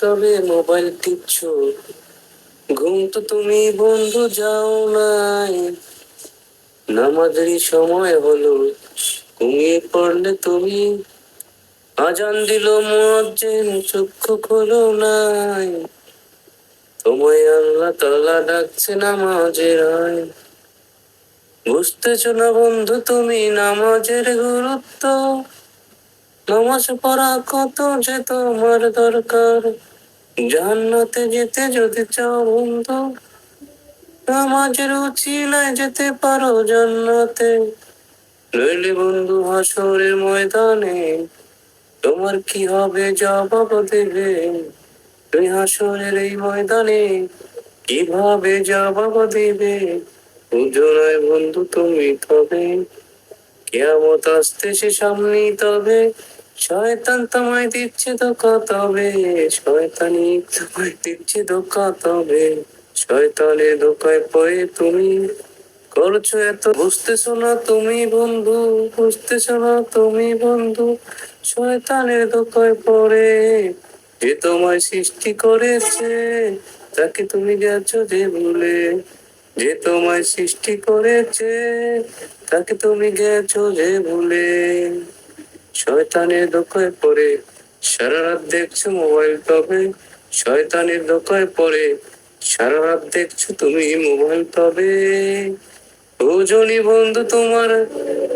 তবে mobile tips ঘুম তো তুমি বন্ধু যাও নাই। নামাজেরই সময় হলো। ঘুমিয়ে পড়লে তুমি আজান দিল চক্ষু খোলো নাই। তোমায় আল্লাহ তাআলা ডাকছে নামাজের আয়। বুঝতেছো না বন্ধু, তুমি নামাজের গুরুত্ব। নামাজ পড়া কত যে তোমার দরকার। জান্নাতে যেতে যদি চাও বন্ধু নামাজের উচিলায় যেতে পারো জান্নাতে। নইলে বন্ধু হাসরের ময়দানে, তোমার কি হবে জবাব দেবে? তুমি হাসরের এই ময়দানে কীভাবে জবাব দিবে? বুঝো নয় বন্ধু তুমি তবে, কেয়ামত আসতেছে সামনেই তবে। শয়তান তোমায় দিচ্ছে ধোকা তবে শয়তানি তোমায় দিচ্ছে ধোকা তবে শয়তানের ধোকায় পড়ে তুমি। করছ এত, বুঝতেছো না তুমি বন্ধু? বুঝতেছো না তুমি বন্ধু? শয়তানের ধোকায় পড়ে যে তোমায় সৃষ্টি করেছে, তাকে তুমি গেছো যে ভুলে। যে তোমায় সৃষ্টি করেছে, তাকে তুমি গেছো যে ভুলে। শয়তানের ধোকায় পড়ে। সারা রাত দেখছ মোবাইল তবে শয়তানের ধোকায় পড়ে। সারা রাত দেখছ তুমি মোবাইল তবে ওজনই বন্ধু, তোমার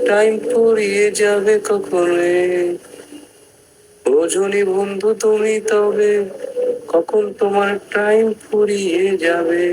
টাইম ফুরিয়ে যাবে কখনো ওজনই বন্ধু, তুমি তবে কখন তোমার টাইম ফুরিয়ে যাবে?